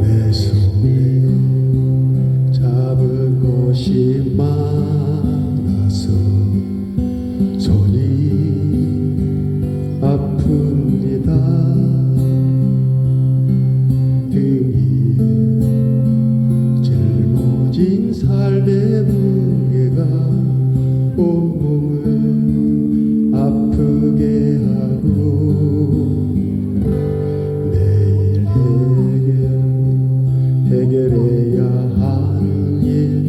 내 손에 잡을 곳이 많 온몸을 아프게 하고 해결 해결해야 하는 일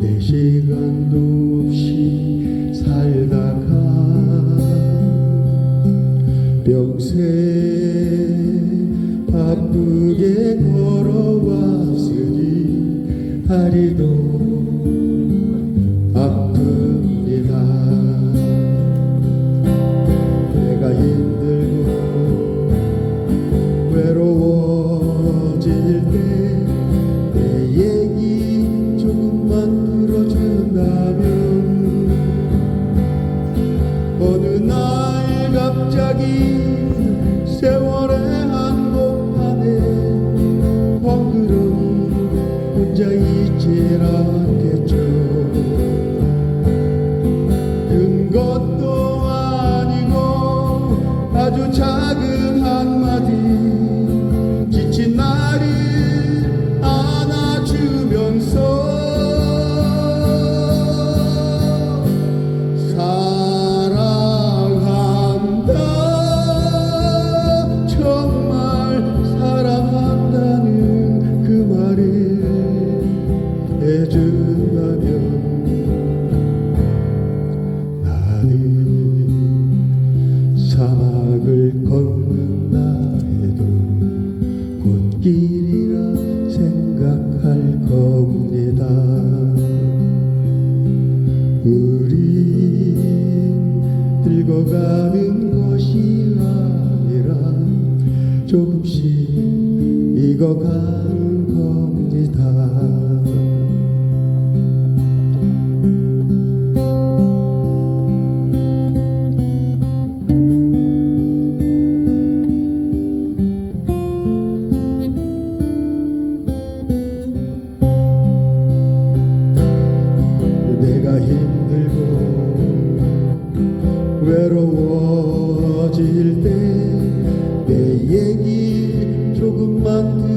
내 시간도 없이 살다가 평생 바쁘게 걸어왔으니 다리도 갑자기 세월의 한복판에 덩그러니 혼자 않 조금씩 익어가는 겁니다. 내가 힘들고 외로워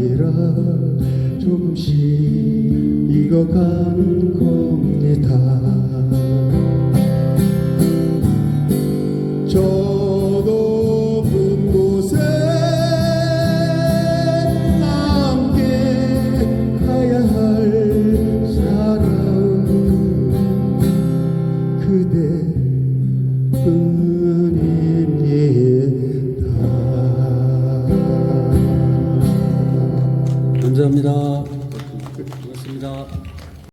아니라 조금씩 익어가는 겁니다.